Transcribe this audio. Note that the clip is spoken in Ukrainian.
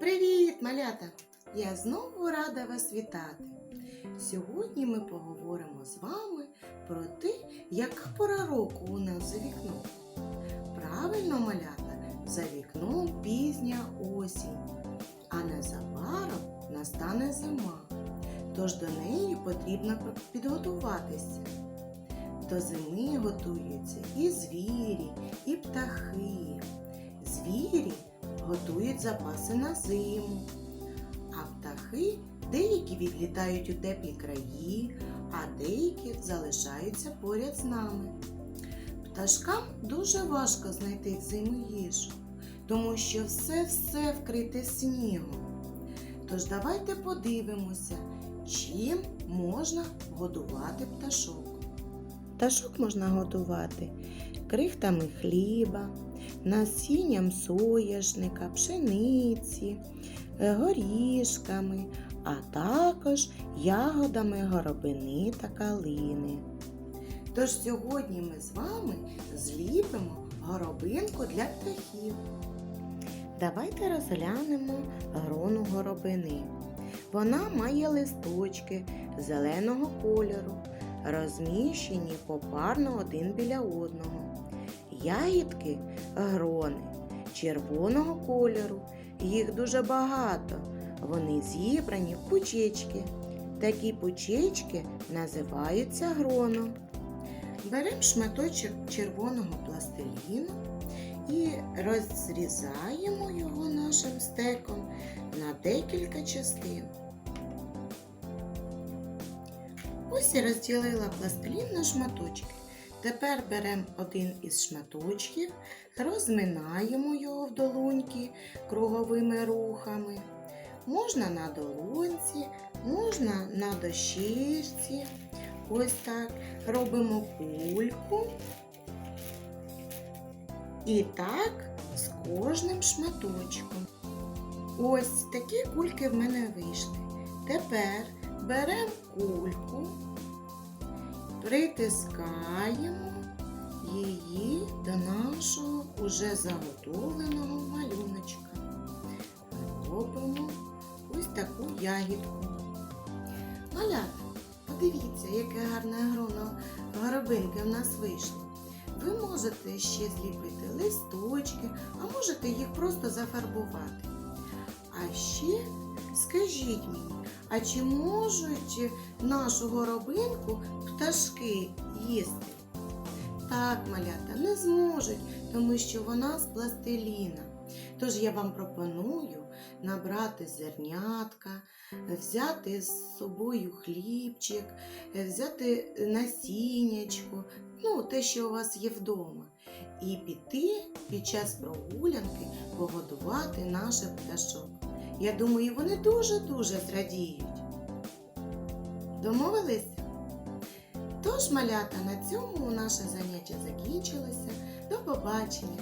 Привіт, малята! Я знову рада вас вітати. Сьогодні ми поговоримо з вами про те, яка пора року у нас за вікном. Правильно, малята, за вікном пізня осінь, а незабаром настане зима. Тож до неї потрібно підготуватися. До зими готуються і звірі, і птахи. Звірі готують запаси на зиму, а птахи деякі відлітають у теплі краї, а деякі залишаються поряд з нами. Пташкам дуже важко знайти взиму їжу, тому що все-все вкрите снігом. Тож давайте подивимося, чим можна годувати пташок. Пташок можна годувати крихтами хліба, насінням соняшника, пшениці, е, горішками, а також ягодами горобини та калини. Тож сьогодні ми з вами зліпимо горобинку для птахів. Давайте розглянемо грону горобини. Вона має листочки зеленого кольору, розміщені попарно один біля одного. Ягідки грони червоного кольору. Їх дуже багато. Вони зібрані в пучечки. Такі пучечки називаються гроном. Беремо шматочок червоного пластиліну і розрізаємо його нашим стеком на декілька частин. Ось я розділила пластилін на шматочки. Тепер беремо один із шматочків, розминаємо його в долоньки круговими рухами. Можна на долонці, можна на дощечці. Ось так. Робимо кульку. І так з кожним шматочком. Ось такі кульки в мене вийшли. Тепер беремо кульку, притискаємо її до нашого уже заготовленого малюночка. Робимо ось таку ягідку. Малята, подивіться, яке гарне гроно горобинки в нас вийшло. Ви можете ще зліпити листочки, а можете їх просто зафарбувати. А ще скажіть мені, а чи можуть нашу горобинку пташки їсти? Так, малята, не зможуть, тому що вона з пластиліна. Тож я вам пропоную набрати зернятка, взяти з собою хлібчик, взяти насіннячко, ну, те, що у вас є вдома, і піти під час прогулянки погодувати наших пташок. Я думаю, вони дуже-дуже зрадіють. Домовились? Тож, малята, на цьому наше заняття закінчилося. До побачення!